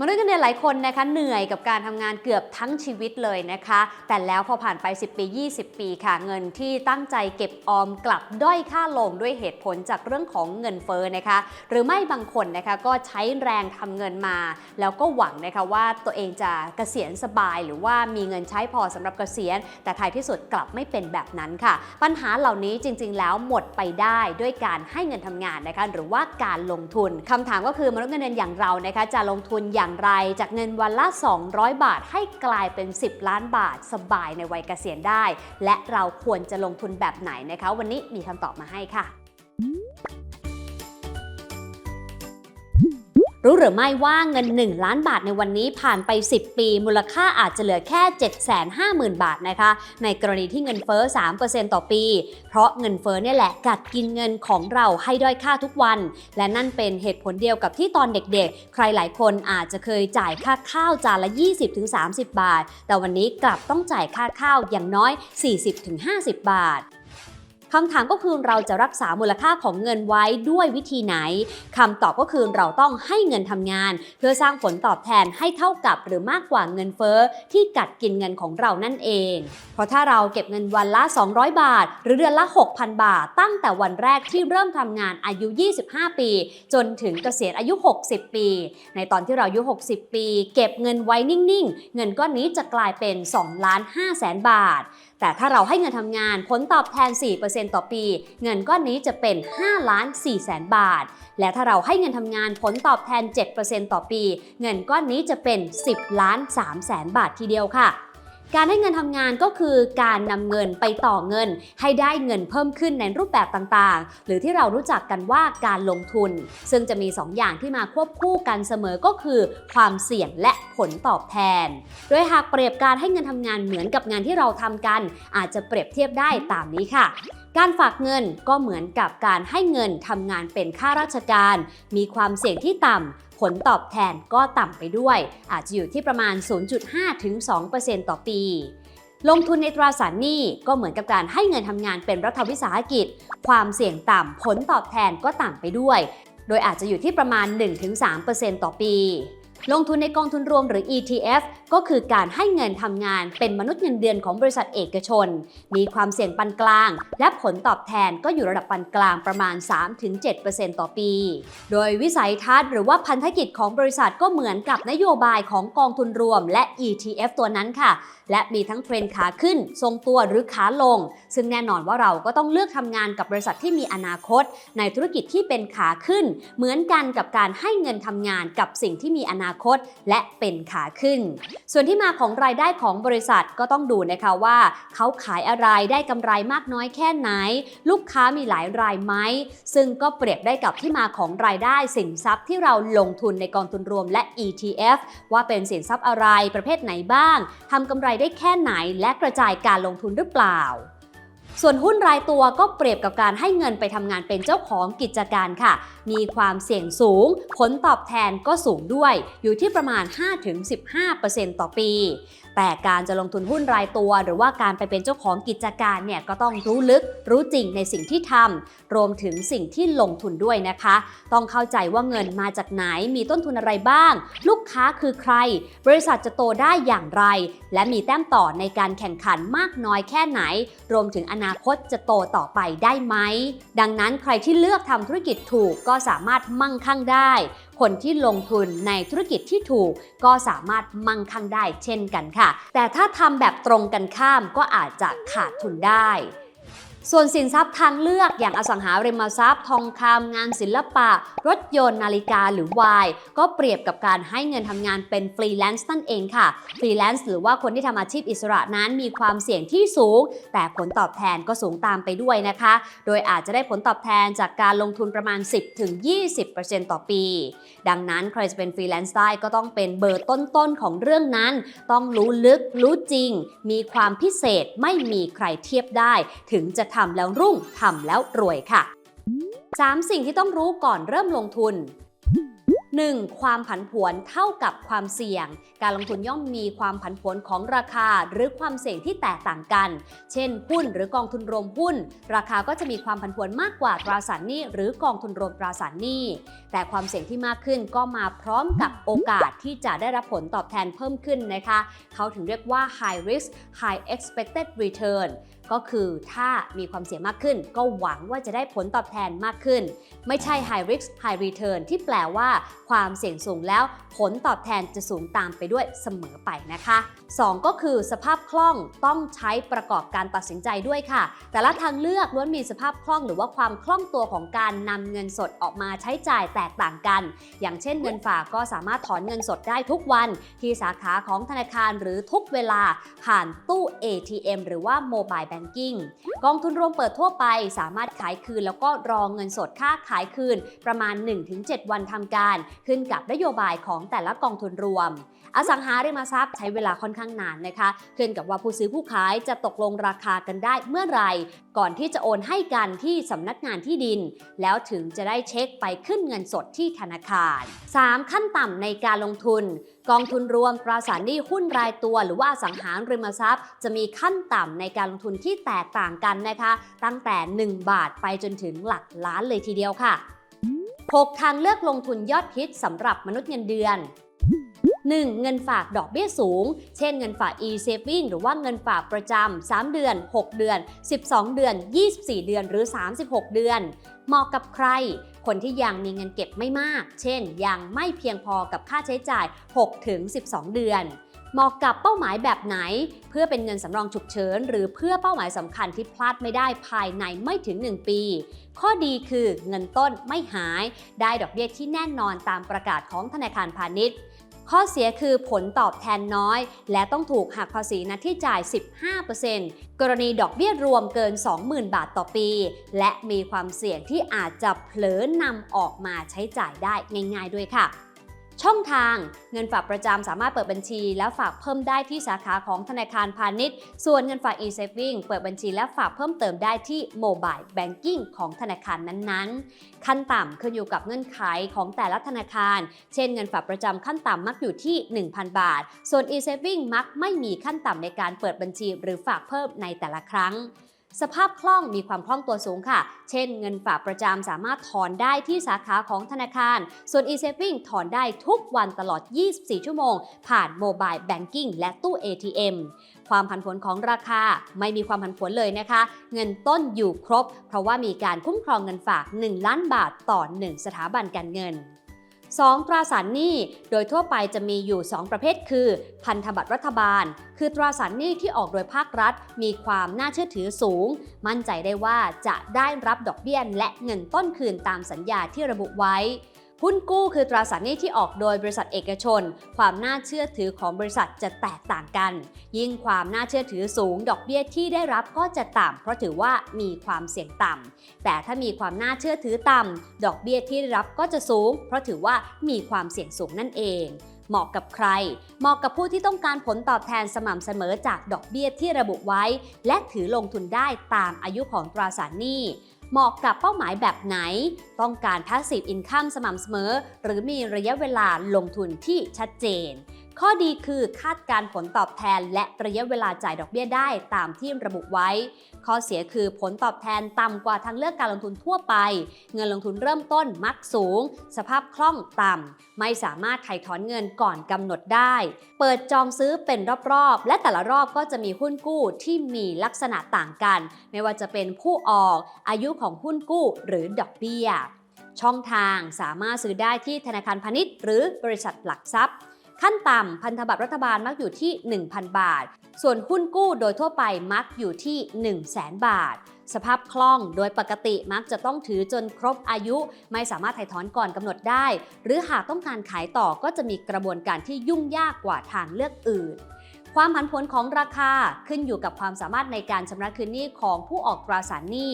มนุษย์เงินเดือนหลายคนนะคะเหนื่อยกับการทำงานเกือบทั้งชีวิตเลยนะคะ แต่แล้วพอผ่านไป 10 ปี 20 ปีค่ะ เงินที่ตั้งใจเก็บออมกลับด้อยค่าลงด้วยเหตุผลจากเรื่องของเงินเฟ้อนะคะ หรือไม่บางคนนะคะก็ใช้แรงทำเงินมา แล้วก็หวังนะคะว่าตัวเองจะเกษียณสบาย หรือว่ามีเงินใช้พอสำหรับเกษียณ แต่ท้ายที่สุดกลับไม่เป็นแบบนั้นค่ะ ปัญหาเหล่านี้จริง ๆ แล้วหมดไปได้ด้วยการให้เงินทำงานนะคะหรือว่าการลงทุนคำถามก็คือมนุษย์เงินเดือนอย่างเรานะคะจะลงทุนอย่างไร จากเงินวันละ 200 บาทให้กลายเป็น 10 ล้านบาทสบายในวัยเกษียณได้ และเราควรจะลงทุนแบบไหนนะคะ วันนี้มีคำตอบมาให้ค่ะ รู้หรือไม่ว่าเงิน 1 ล้านบาทในวันนี้ผ่านไป 10 ปี มูลค่าอาจจะเหลือแค่ 750,000 บาทนะคะ ในกรณีที่เงินเฟ้อ 3%ต่อปี เพราะเงินเฟ้อเนี่ยแหละกัดกินเงินของเราให้ด้อยค่าทุกวัน และนั่นเป็นเหตุผลเดียวกับที่ตอนเด็กๆ ใครหลายคนอาจจะเคยจ่ายค่าข้าวจานละ 20-30 บาท แต่วันนี้กลับต้องจ่ายค่าข้าวอย่างน้อย 40-50 บาท คำถามก็คือเราจะรักษามูลค่าของเงินไว้ด้วยวิธีไหนคำตอบก็คือเราต้องให้เงินทำงาน เพื่อสร้างผลตอบแทนให้เท่ากับหรือมากกว่าเงินเฟ้อที่กัดกินเงินของเรานั่นเอง เพราะถ้าเราเก็บเงินวันละ 200 บาท หรือเดือนละ 6,000 บาท ตั้งแต่วันแรกที่เริ่มทำงานอายุ 25 ปี จนถึงเกษียณอายุ 60 ปี ในตอนที่เราอายุ 60 ปี เก็บเงินไว้นิ่งๆ เงินก้อนนี้จะกลายเป็น2ล้าน5แสนบาท แต่ถ้าเราให้เงินทำงานผลตอบแทน 4%ต่อปี เงินก้อนนี้จะเป็น5ล้าน4แสนบาท และถ้าเราให้เงินทำงานผลตอบแทน 7%ต่อปี เงินก้อนนี้จะเป็น 10ล้าน3แสนบาททีเดียวค่ะ การให้เงินทำงานก็คือการนำเงินไปต่อเงิน ให้ได้เงินเพิ่มขึ้นในรูปแบบต่างๆ หรือที่เรารู้จักกันว่าการลงทุน ซึ่งจะมี 2 อย่างที่มาควบคู่กันเสมอก็คือ ความเสี่ยงและผลตอบแทน โดยหากเปรียบการให้เงินทำงานเหมือนกับงานที่เราทำกัน อาจจะเปรียบเทียบได้ตามนี้ค่ะการฝากเงินก็เหมือนกับการให้เงินทำงานเป็นข้าราชการ มีความเสี่ยงที่ต่ำ ผลตอบแทนก็ต่ำไปด้วย อาจจะอยู่ที่ประมาณ 0.5 ถึง 2%ต่อปี ลงทุนในตราสารหนี้ก็เหมือนกับการให้เงินทำงานเป็นรัฐวิสาหกิจ ความเสี่ยงต่ำผลตอบแทนก็ต่ำไปด้วย โดยอาจจะอยู่ที่ประมาณ 1-3%ต่อปีลงทุนในกองทุนรวมหรือ ETF ก็คือการให้เงินทำงานเป็นมนุษย์เงินเดือนของบริษัทเอกชน มีความเสี่ยงปานกลาง และผลตอบแทนก็อยู่ระดับปานกลางประมาณ 3-7%ต่อปี โดยวิสัยทัศน์หรือว่าพันธกิจของบริษัทก็เหมือนกับนโยบายของกองทุนรวม และ ETF ตัวนั้นค่ะ และมีทั้งเทรนขาขึ้น ทรงตัวหรือขาลง ซึ่งแน่นอนว่าเราก็ต้องเลือกทำงานกับบริษัทที่มีอนาคต ในธุรกิจที่เป็นขาขึ้น เหมือนกันกับการให้เงินทำงานกับสิ่งที่มีอนาคต และเป็นขาขึ้นส่วนที่มาของรายได้ของบริษัทก็ต้องดูนะคะว่า เขาขายอะไรได้กำไรมากน้อยแค่ไหน ลูกค้ามีหลายรายไหม ซึ่งก็เปรียบได้กับที่มาของรายได้สินทรัพย์ที่เราลงทุนในกองทุนรวมและ ETF ว่าเป็นสินทรัพย์อะไรประเภทไหนบ้างทำกำไรได้แค่ไหนและกระจายการลงทุนหรือเปล่า ส่วนหุ้นรายตัวก็เปรียบกับการให้เงินไปทำงานเป็นเจ้าของกิจการค่ะ มีความเสี่ยงสูง ผลตอบแทนก็สูงด้วย อยู่ที่ประมาณ 5-15%ต่อปี แต่การจะลงทุนหุ้นรายตัว หรือว่าการไปเป็นเจ้าของกิจการเนี่ยก็ต้องรู้ลึกรู้จริงในสิ่งที่ทำรวมถึงสิ่งที่ลงทุนด้วยนะคะ ต้องเข้าใจว่าเงินมาจากไหนมีต้นทุนอะไรบ้าง ลูกค้าคือใคร บริษัทจะโตได้อย่างไร และมีแต้มต่อในการแข่งขันมากน้อยแค่ไหน รวมถึงอนาคตจะโตต่อไปได้ไหม ดังนั้นใครที่เลือกทำธุรกิจถูกก็สามารถมั่งคั่งได้ คนที่ลงทุนในธุรกิจที่ถูกก็สามารถมั่งคั่งได้เช่นกันค่ะ แต่ถ้าทำแบบตรงกันข้ามก็อาจจะขาดทุนได้ ส่วนสินทรัพย์ทางเลือกอย่างอสังหาริมทรัพย์ ทองคำงานศิลปะ รถยนต์นาฬิกาหรือวายก็เปรียบกับการให้เงินทำงานเป็นฟรีแลนซ์นั่นเองค่ะฟรีแลนซ์หรือว่าคนที่ทำอาชีพอิสระนั้นมีความเสี่ยงที่สูง แต่ผลตอบแทนก็สูงตามไปด้วยนะคะ โดยอาจจะได้ผลตอบแทนจากการลงทุนประมาณ 10-20%ต่อปี ดังนั้นใครจะเป็นฟรีแลนซ์ได้ก็ต้องเป็นเบอร์ต้นๆของเรื่องนั้น ต้องรู้ลึกรู้จริง มีความพิเศษไม่มีใครเทียบได้ ถึงจะทำแล้วรุ่งทำแล้วรวยค่ะ 3 สิ่งที่ต้องรู้ก่อนเริ่มลงทุน 1. ความผันผวนเท่ากับความเสี่ยง การลงทุนย่อมมีความผันผวนของราคาหรือความเสี่ยงที่แตกต่างกัน เช่น หุ้นหรือกองทุนรวมหุ้น ราคาก็จะมีความผันผวนมากกว่าตราสารหนี้หรือกองทุนรวมตราสารหนี้ แต่ความเสี่ยงที่มากขึ้นก็มาพร้อมกับโอกาสที่จะได้รับผลตอบแทนเพิ่มขึ้นนะคะ เขาถึงเรียกว่า high risk high expected return ก็คือถ้ามีความเสี่ยงมากขึ้น ก็หวังว่าจะได้ผลตอบแทนมากขึ้น ไม่ใช่ high risk high return ที่แปลว่าความเสี่ยงสูงแล้วผลตอบแทนจะสูงตามไปด้วยเสมอไปนะคะ 2 ก็คือสภาพคล่องต้องใช้ประกอบการตัดสินใจด้วยค่ะ แต่ละทางเลือกล้วนมีสภาพคล่องหรือว่าความคล่องตัวของการนำเงินสดออกมาใช้จ่ายแตกต่างกัน อย่างเช่นเงินฝากก็สามารถถอนเงินสดได้ทุกวัน ที่สาขาของธนาคารหรือทุกเวลาผ่านตู้ ATM หรือว่า Mobile Banking กองทุนรวมเปิดทั่วไปสามารถขายคืน แล้วก็รองเงินสดค่าขายคืน ประมาณ 1-7 วันทำการ ขึ้นกับนโยบายของแต่ละกองทุนรวม อสังหาริมทรัพย์ใช้เวลาค่อนข้างนานนะคะขึ้นกับว่าผู้ซื้อผู้ขายจะตกลงราคากันได้เมื่อไหร่ ก่อนที่จะโอนให้กันที่สำนักงานที่ดิน แล้วถึงจะได้เช็คไปขึ้นเงินสดที่ธนาคาร 3. ขั้นต่ำในการลงทุน กองทุนรวมตราสารหนี้หุ้นรายตัว หรือว่าอสังหาริมทรัพย์ จะมีขั้นต่ำในการลงทุนที่แตกต่างกันนะคะ ตั้งแต่ 1 บาทไปจนถึงหลักล้านเลยทีเดียวค่ะ 6 ทางเลือกลงทุนยอดฮิตสำหรับมนุษย์เงินเดือน 1. เงินฝากดอกเบี้ยสูง เช่นเงินฝาก e-saving หรือว่าเงินฝากประจำ 3 เดือน 6 เดือน 12 เดือน 24 เดือนหรือ 36 เดือน เหมาะกับใคร คนที่ยังมีเงินเก็บไม่มาก เช่น ยังไม่เพียงพอกับค่าใช้จ่าย 6-12 เดือนเหมาะกับเป้าหมายแบบไหน เพื่อเป็นเงินสำรองฉุกเฉิน หรือเพื่อเป้าหมายสำคัญที่พลาดไม่ได้ภายในไม่ถึง 1 ปี ข้อดีคือเงินต้นไม่หาย ได้ดอกเบี้ยที่แน่นอนตามประกาศของธนาคารพาณิชย์ ข้อเสียคือผลตอบแทนน้อย และต้องถูกหักภาษีนัดที่จ่าย 15%กรณีดอกเบี้ยรวมเกิน 20,000 บาทต่อปี และมีความเสี่ยงที่อาจจะเผลอนำออกมาใช้จ่ายได้ง่าย ๆ ด้วยค่ะ ช่องทางเงินฝากประจำสามารถเปิดบัญชี และฝากเพิ่มได้ที่สาขาของธนาคารพาณิชย์ ส่วนเงินฝาก e-saving เปิดบัญชีและฝากเพิ่มเติมได้ที่ mobile banking ของธนาคารนั้นๆ ขั้นต่ำขึ้นอยู่กับเงื่อนไขของแต่ละธนาคาร เช่นเงินฝากประจำขั้นต่ำมักอยู่ที่ 1,000 บาท ส่วน e-saving มักไม่มีขั้นต่ำในการเปิดบัญชีหรือฝากเพิ่มในแต่ละครั้ง สภาพคล่องมีความคล่องตัวสูงค่ะ เช่นเงินฝากประจำสามารถถอนได้ที่สาขาของธนาคาร ส่วน e-saving ถอนได้ทุกวันตลอด 24 ชั่วโมง ผ่าน mobile banking และตู้ ATM ความผันผวนของราคาไม่มีความผันผวนเลยนะคะ เงินต้นอยู่ครบ เพราะว่ามีการคุ้มครองเงินฝาก 1 ล้านบาทต่อ 1 สถาบันการเงิน 2. ตราสารหนี้ โดยทั่วไปจะมีอยู่ 2 ประเภทคือ พันธบัตรรัฐบาล คือตราสารหนี้ที่ออกโดยภาครัฐ มีความน่าเชื่อถือสูง มั่นใจได้ว่าจะได้รับดอกเบี้ยและเงินต้นคืนตามสัญญาที่ระบุไว้ หุ้นกู้คือตราสารหนี้ที่ออกโดยบริษัทเอกชน ความน่าเชื่อถือของบริษัทจะแตกต่างกัน ยิ่งความน่าเชื่อถือสูง ดอกเบี้ยที่ได้รับก็จะต่ำเพราะถือว่ามีความเสี่ยงต่ำแต่ถ้ามีความน่าเชื่อถือต่ำดอกเบี้ยที่ได้รับก็จะสูง เพราะถือว่ามีความเสี่ยงสูงนั่นเองเหมาะกับใคร เหมาะกับผู้ที่ต้องการผลตอบแทนสม่ำเสมอจากดอกเบี้ยที่ระบุไว้ และถือลงทุนได้ตามอายุของตราสารหนี้ เหมาะกับเป้าหมายแบบไหน ต้องการ passive income สม่ำเสมอ หรือมีระยะเวลาลงทุนที่ชัดเจน ข้อดีคือคาดการผลตอบแทน และระยะเวลาจ่ายดอกเบี้ยได้ตามที่ระบุไว้ ข้อเสียคือผลตอบแทนต่ำกว่าทางเลือกการลงทุนทั่วไป เงินลงทุนเริ่มต้นมักสูง สภาพคล่องต่ำ ไม่สามารถถ่ายถอนเงินก่อนกำหนดได้ เปิดจองซื้อเป็นรอบๆ และแต่ละรอบก็จะมีหุ้นกู้ที่มีลักษณะต่างกัน ไม่ว่าจะเป็นผู้ออก อายุของหุ้นกู้หรือดอกเบี้ย ช่องทางสามารถซื้อได้ที่ธนาคารพาณิชย์ หรือบริษัทหลักทรัพย์ ขั้นต่ำพันธบัตรรัฐบาลมักอยู่ที่ 1,000 บาท ส่วนหุ้นกู้โดยทั่วไปมักอยู่ที่ 1 0 0 0 0แบาท สภาพคล่องโดยปกติมักจะต้องถือจนครบอายุ ไม่สามารถถ่ายถอนก่อนกำหนดได้ หรือหากต้องการขายต่อก็จะมีกระบวนการที่ยุ่งยากกว่าทางเลือกอื่น ความผันผวนของราคาขึ้นอยู่กับความสามารถในการชำระคืนหนี้ของผู้ออกตราสารหนี้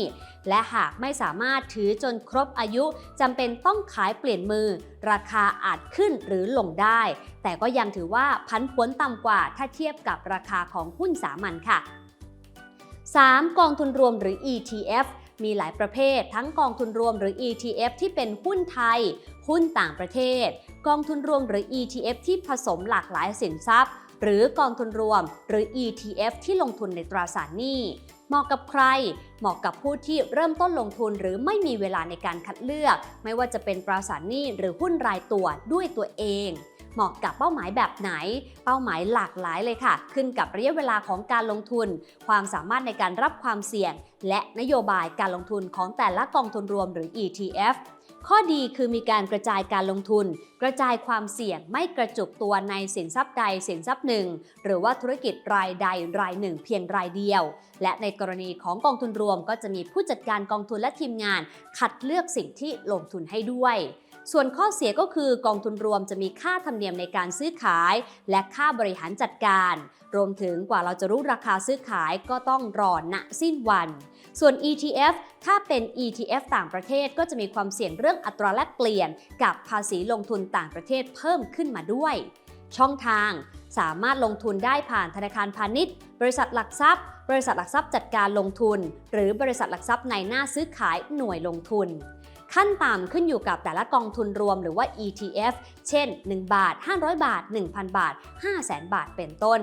และหากไม่สามารถถือจนครบอายุจำเป็นต้องขายเปลี่ยนมือ ราคาอาจขึ้นหรือลงได้ แต่ก็ยังถือว่าพันผวนต่ำกว่าถ้าเทียบกับราคาของหุ้นสามัญค่ะ 3. กองทุนรวมหรือ ETF มีหลายประเภท ทั้งกองทุนรวมหรือ ETF ที่เป็นหุ้นไทย หุ้นต่างประเทศ กองทุนรวมหรือ ETF ที่ผสมหลากหลายสินทรัพย์ หรือกองทุนรวม หรือ ETF ที่ลงทุนในตราสารหนี้เหมาะกับใคร เหมาะกับผู้ที่เริ่มต้นลงทุนหรือไม่มีเวลาในการคัดเลือก ไม่ว่าจะเป็นตราสารหนี้หรือหุ้นรายตัวด้วยตัวเองเหมาะกับเป้าหมายแบบไหน เป้าหมายหลากหลายเลยค่ะ ขึ้นกับระยะเวลาของการลงทุน ความสามารถในการรับความเสี่ยง และนโยบายการลงทุนของแต่ละกองทุนรวมหรือ ETF ข้อดีคือมีการกระจายการลงทุน กระจายความเสี่ยงไม่กระจุกตัวในสินทรัพย์ใดสินทรัพย์หนึ่ง หรือว่าธุรกิจรายใดรายหนึ่ง เพียงรายเดียว และในกรณีของกองทุนรวม ก็จะมีผู้จัดการกองทุนและทีมงาน คัดเลือกสิ่งที่ลงทุนให้ด้วยส่วนข้อเสียก็คือกองทุนรวมจะมีค่าธรรมเนียมในการซื้อขาย และค่าบริหารจัดการ รวมถึงกว่าเราจะรู้ราคาซื้อขายก็ต้องรอณสิ้นวัน ส่วน ETF ถ้าเป็น ETF ต่างประเทศก็จะมีความเสี่ยงเรื่องอัตราแลกเปลี่ยน กับภาษีลงทุนต่างประเทศเพิ่มขึ้นมาด้วย ช่องทางสามารถลงทุนได้ผ่านธนาคารพาณิชย์ บริษัทหลักทรัพย์ บริษัทหลักทรัพย์จัดการลงทุน หรือบริษัทหลักทรัพย์ในหน้าซื้อขายหน่วยลงทุน ขั้นต่ำขึ้นอยู่กับแต่ละกองทุนรวมหรือว่า ETF เช่น 1 บาท 500 บาท 1,000 บาท 500,000 บาท เป็นต้น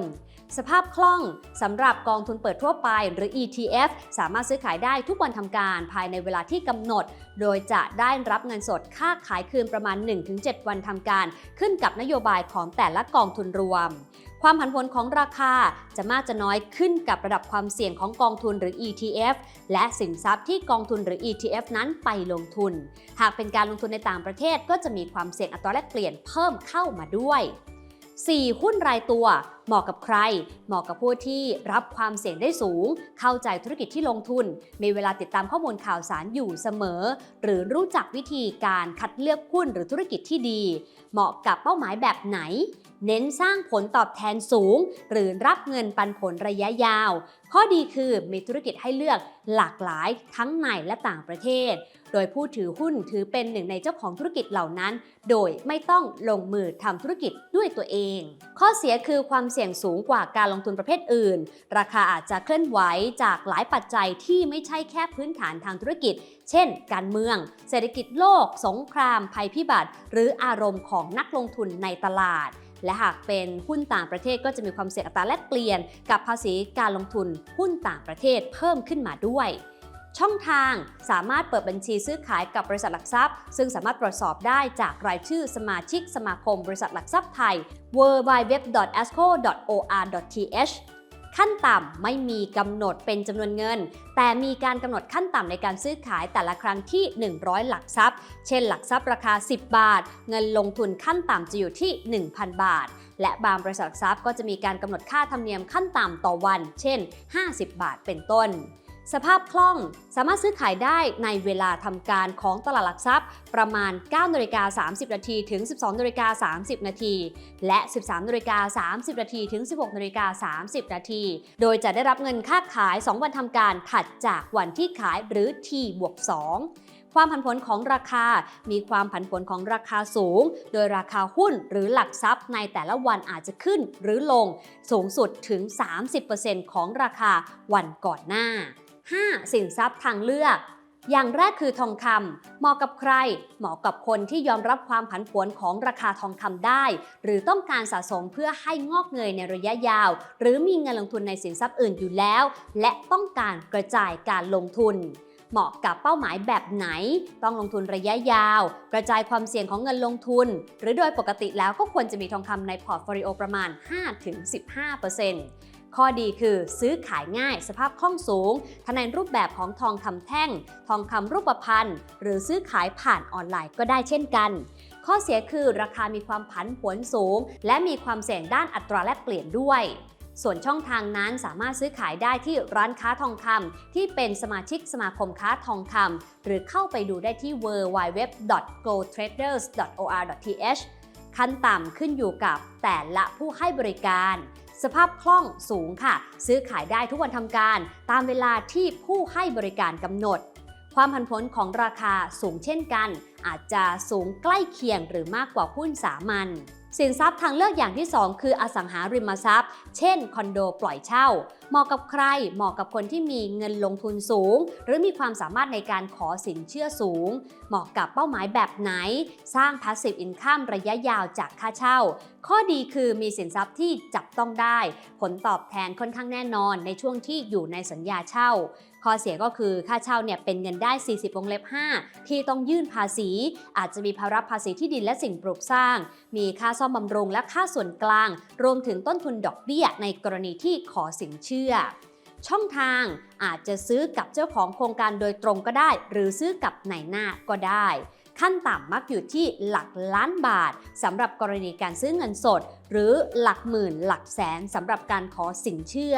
สภาพคล่องสำหรับกองทุนเปิดทั่วไป หรือ ETF สามารถซื้อขายได้ทุกวันทำการภายในเวลาที่กำหนด โดยจะได้รับเงินสดค่าขายคืนประมาณ 1-7 วันทำการ ขึ้นกับนโยบายของแต่ละกองทุนรวม ความผันผวนของราคาจะมากจะน้อยขึ้นกับระดับความเสี่ยงของกองทุนหรือ ETF และสินทรัพย์ที่กองทุนหรือ ETF นั้นไปลงทุน หากเป็นการลงทุนในต่างประเทศก็จะมีความเสี่ยงอัตราแลกเปลี่ยนเพิ่มเข้ามาด้วย 4. หุ้นรายตัว เหมาะกับใคร เหมาะกับผู้ที่รับความเสี่ยงได้สูง เข้าใจธุรกิจที่ลงทุน มีเวลาติดตามข้อมูลข่าวสารอยู่เสมอ หรือรู้จักวิธีการคัดเลือกหุ้นหรือธุรกิจที่ดี เหมาะกับเป้าหมายแบบไหน เน้นสร้างผลตอบแทนสูง หรือรับเงินปันผลระยะยาว ข้อดีคือมีธุรกิจให้เลือกหลากหลายทั้งในและต่างประเทศ โดยผู้ถือหุ้นถือเป็นหนึ่งในเจ้าของธุรกิจเหล่านั้น โดยไม่ต้องลงมือทำธุรกิจด้วยตัวเอง ข้อเสียคือความเสี่ยงสูงกว่าการลงทุนประเภทอื่น ราคาอาจจะเคลื่อนไหวจากหลายปัจจัยที่ไม่ใช่แค่พื้นฐานทางธุรกิจ เช่น การเมือง เศรษฐกิจโลก สงคราม ภัยพิบัติ หรืออารมณ์ของนักลงทุนในตลาด และหากเป็นหุ้นต่างประเทศก็จะมีความเสี่ยงอัตราแลกเปลี่ยน กับภาษีการลงทุนหุ้นต่างประเทศเพิ่มขึ้นมาด้วย ช่องทางสามารถเปิดบัญชีซื้อขายกับบริษัทหลักทรัพย์ ซึ่งสามารถตรวจสอบได้จากรายชื่อสมาชิกสมาคมบริษัทหลักทรัพย์ไทย www.asco.or.th ขั้นต่ำไม่มีกำหนดเป็นจำนวนเงิน แต่มีการกำหนดขั้นต่ำในการซื้อขายแต่ละครั้งที่ 100 หลักทรัพย์ เช่น หลักทรัพย์ราคา 10 บาท เงินลงทุนขั้นต่ำจะอยู่ที่ 1,000 บาท และบางบริษัทหลักทรัพย์ก็จะมีการกำหนดค่าธรรมเนียมขั้นต่ำต่อวัน เช่น 50 บาทเป็นต้น สภาพคล่องสามารถซื้อขายได้ในเวลาทำการของตลาดหลักทรัพย์ ประมาณ9นาฬิกา30นาทีถึง 12นาฬิกา30นาทีและ 13นาฬิกา30นาทีถึง 16นาฬิกา30นาทีโดยจะได้รับเงินค่าขาย 2 วันทำการถัดจากวันที่ขายหรือ T บวก2ความผันผวนของราคา มีความผันผวนของราคาสูง โดยราคาหุ้นหรือหลักทรัพย์ในแต่ละวันอาจจะขึ้นหรือลง สูงสุดถึง 30%ของราคาวันก่อนหน้า 5. สินทรัพย์ทางเลือก อย่างแรกคือทองคำเหมาะกับใคร เหมาะกับคนที่ยอมรับความผันผวนของราคาทองคำได้ หรือต้องการสะสมเพื่อให้งอกเงยในระยะยาว หรือมีเงินลงทุนในสินทรัพย์อื่นอยู่แล้ว และต้องการกระจายการลงทุนเหมาะกับเป้าหมายแบบไหน ต้องลงทุนระยะยาว กระจายความเสี่ยงของเงินลงทุน หรือโดยปกติแล้วก็ควรจะมีทองคำในพอร์ตโฟลิโอประมาณ 5-15% ข้อดีคือซื้อขายง่าย สภาพคล่องสูงทั้งในรูปแบบของทองคำแท่ง ทองคำรูปพรรณหรือซื้อขายผ่านออนไลน์ก็ได้เช่นกัน ข้อเสียคือราคามีความผันผวนสูง และมีความเสี่ยงด้านอัตราแลกเปลี่ยนด้วยส่วนช่องทางนั้นสามารถซื้อขายได้ที่ร้านค้าทองคำที่เป็นสมาชิกสมาคมค้าทองคำหรือเข้าไปดูได้ที่ www.goldtraders.or.th ขั้นต่ำขึ้นอยู่กับแต่ละผู้ให้บริการ สภาพคล่องสูงค่ะ ซื้อขายได้ทุกวันทำการ ตามเวลาที่ผู้ให้บริการกำหนด ความผันผวนของราคาสูงเช่นกัน อาจจะสูงใกล้เคียงหรือมากกว่าหุ้นสามัญ สินทรัพย์ทางเลือกอย่างที่ 2 คืออสังหาริมทรัพย์ เช่น คอนโดปล่อยเช่า เหมาะกับใคร เหมาะกับคนที่มีเงินลงทุนสูง หรือมีความสามารถในการขอสินเชื่อสูง เหมาะกับเป้าหมายแบบไหน สร้าง passive income ระยะยาวจากค่าเช่า ข้อดีคือมีสินทรัพย์ที่จับต้องได้ ผลตอบแทนค่อนข้างแน่นอนในช่วงที่อยู่ในสัญญาเช่า ข้อเสียก็คือค่าเช่าเนี่ยเป็นเงินได้ 40 วงเล็บ 5 ที่ต้องยื่นภาษี อาจจะมีภาระภาษีที่ดินและสิ่งปลูกสร้าง มีค่าซ่อมบำรุงและค่าส่วนกลาง รวมถึงต้นทุนดอกเบี้ยในกรณีที่ขอสินเชื่อ ช่องทางอาจจะซื้อกับเจ้าของโครงการโดยตรงก็ได้ หรือซื้อกับนายหน้าก็ได้ขั้นต่ำมักอยู่ที่หลักล้านบาทสำหรับกรณีการซื้อเงินสด หรือหลักหมื่นหลักแสนสำหรับการขอสินเชื่อ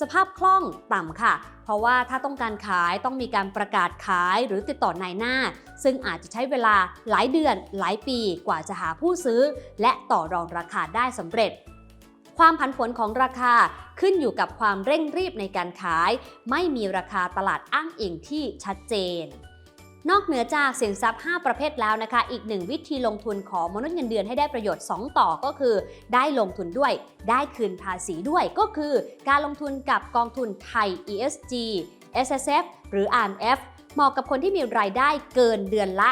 สภาพคล่องต่ำค่ะ เพราะว่าถ้าต้องการขายต้องมีการประกาศขายหรือติดต่อนายหน้า ซึ่งอาจจะใช้เวลาหลายเดือนหลายปีกว่าจะหาผู้ซื้อ และต่อรองราคาได้สำเร็จความผันผวนของราคาขึ้นอยู่กับความเร่งรีบในการขาย ไม่มีราคาตลาดอ้างอิงที่ชัดเจน นอกเหนือจากสินทรัพย์ 5 ประเภทแล้วนะคะ อีกหนึ่งวิธีลงทุนของมนุษย์เงินเดือนให้ได้ประโยชน์ 2 ต่อก็คือ ได้ลงทุนด้วย ได้คืนภาษีด้วยก็คือ การลงทุนกับกองทุนไทย ESG S S F หรือ RMF เหมาะกับคนที่มีรายได้เกินเดือนละ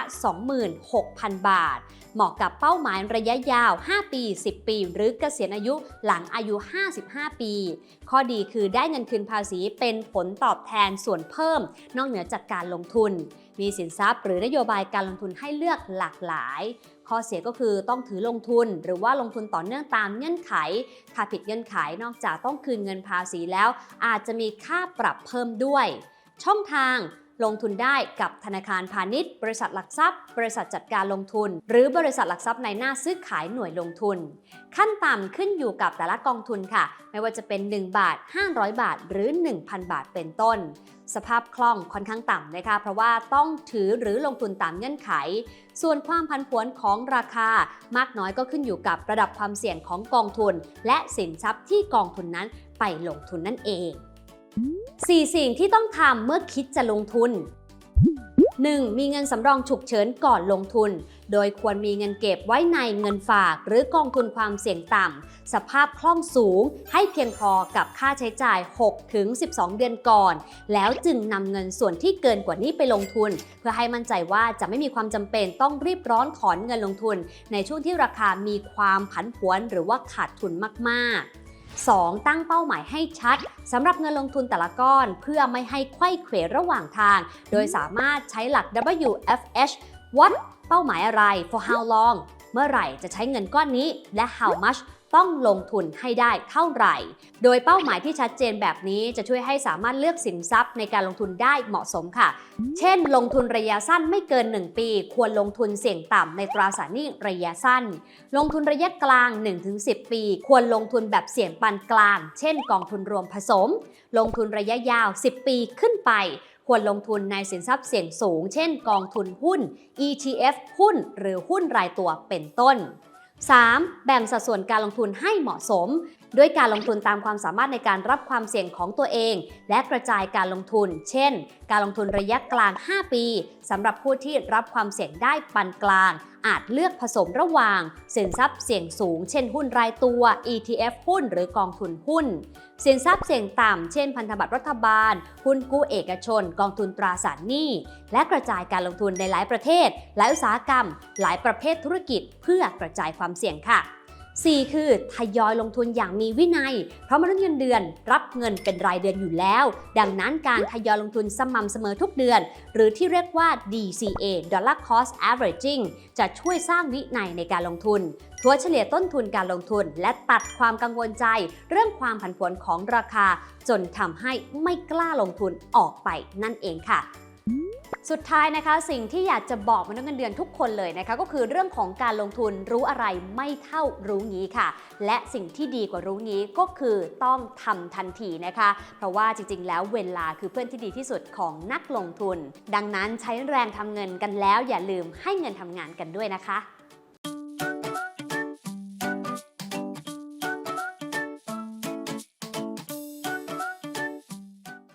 26,000 บาท เหมาะกับเป้าหมายระยะยาว 5 ปี 10 ปี หรือเกษียณอายุหลังอายุ 55 ปี ข้อดีคือได้เงินคืนภาษีเป็นผลตอบแทนส่วนเพิ่ม นอกเหนือจากการลงทุน มีสินทรัพย์ หรือนโยบายการลงทุนให้เลือกหลากหลาย ข้อเสียก็คือต้องถือลงทุน หรือว่าลงทุนต่อเนื่องตามเงื่อนไข ถ้าผิดเงื่อนไขนอกจากต้องคืนเงินภาษีแล้ว อาจจะมีค่าปรับเพิ่มด้วย ช่องทาง ลงทุนได้กับธนาคารพาณิชย์ บริษัทหลักทรัพย์ บริษัทจัดการลงทุน หรือบริษัทหลักทรัพย์ในหน้าซื้อขายหน่วยลงทุน ขั้นต่ำขึ้นอยู่กับแต่ละกองทุนค่ะ ไม่ว่าจะเป็น 1 บาท 500 บาท หรือ 1,000 บาทเป็นต้น สภาพคล่องค่อนข้างต่ำนะคะ เพราะว่าต้องถือหรือลงทุนตามเงื่อนไข ส่วนความผันผวนของราคามากน้อยก็ขึ้นอยู่กับระดับความเสี่ยงของกองทุน และสินทรัพย์ที่กองทุนนั้นไปลงทุนนั่นเอง 4 สิ่งที่ต้องทำเมื่อคิดจะลงทุน 1. มีเงินสำรองฉุกเฉินก่อนลงทุน โดยควรมีเงินเก็บไว้ในเงินฝากหรือกองทุนความเสี่ยงต่ำ สภาพคล่องสูง ให้เพียงพอกับค่าใช้จ่าย 6-12 เดือนก่อน แล้วจึงนำเงินส่วนที่เกินกว่านี้ไปลงทุน เพื่อให้มั่นใจว่าจะไม่มีความจำเป็นต้องรีบร้อนถอนเงินลงทุน ในช่วงที่ราคามีความผันผวนหรือว่าขาดทุนมากๆ 2. ตั้งเป้าหมายให้ชัดสำหรับเงินลงทุนแต่ละก้อน เพื่อไม่ให้ไขว้เขวระหว่างทาง โดยสามารถใช้หลัก WFH What เป้าหมายอะไร for how long เมื่อไหร่จะใช้เงินก้อนนี้และ how much ต้องลงทุนให้ได้เท่าไหร่ โดยเป้าหมายที่ชัดเจนแบบนี้จะช่วยให้สามารถเลือกสินทรัพย์ในการลงทุนได้เหมาะสมค่ะ เช่น ลงทุนระยะสั้นไม่เกิน 1 ปี ควรลงทุนเสี่ยงต่ำในตราสารหนี้ระยะสั้น ลงทุนระยะกลาง 1-10 ปี ควรลงทุนแบบเสี่ยงปานกลาง เช่น กองทุนรวมผสม ลงทุนระยะยาว 10 ปีขึ้นไปควรลงทุนในสินทรัพย์เสี่ยงสูง เช่น กองทุนหุ้น ETF หุ้น หรือหุ้นรายตัวเป็นต้น 3. แบ่งสัดส่วนการลงทุนให้เหมาะสมด้วยการลงทุนตามความสามารถในการรับความเสี่ยงของตัวเอง และกระจายการลงทุน เช่น การลงทุนระยะกลาง 5 ปีสำหรับผู้ที่รับความเสี่ยงได้ปานกลาง อาจเลือกผสมระหว่าง สินทรัพย์เสี่ยงสูง เช่นหุ้นรายตัว ETF หุ้น หรือกองทุนหุ้น สินทรัพย์เสี่ยงต่ำ เช่น พันธบัตรรัฐบาล หุ้นกู้เอกชน กองทุนตราสารหนี้ และกระจายการลงทุนในหลายประเทศ หลายอุตสาหกรรม หลายประเภทธุรกิจ เพื่อกระจายความเสี่ยงค่ะ 4 คือทยอยลงทุนอย่างมีวินัย เพราะมนุษย์เงินเดือน รับเงินเป็นรายเดือนอยู่แล้ว ดังนั้นการทยอยลงทุนสม่ำเสมอทุกเดือน หรือที่เรียกว่า DCA Dollar Cost Averaging จะช่วยสร้างวินัยในการลงทุนถัวเฉลี่ยต้นทุนการลงทุน และตัดความกังวลใจ เรื่องความผันผวนของราคา จนทำให้ไม่กล้าลงทุนออกไปนั่นเองค่ะ สุดท้ายนะคะ สิ่งที่อยากจะบอกมนุษย์เงินเดือนทุกคนเลยนะคะ ก็คือเรื่องของการลงทุนรู้อะไรไม่เท่ารู้งี้ค่ะ และสิ่งที่ดีกว่ารู้งี้ก็คือต้องทำทันทีนะคะ เพราะว่าจริงๆ แล้วเวลาคือเพื่อนที่ดีที่สุดของนักลงทุน ดังนั้นใช้แรงทำเงินกันแล้วอย่าลืมให้เงินทำงานกันด้วยนะคะ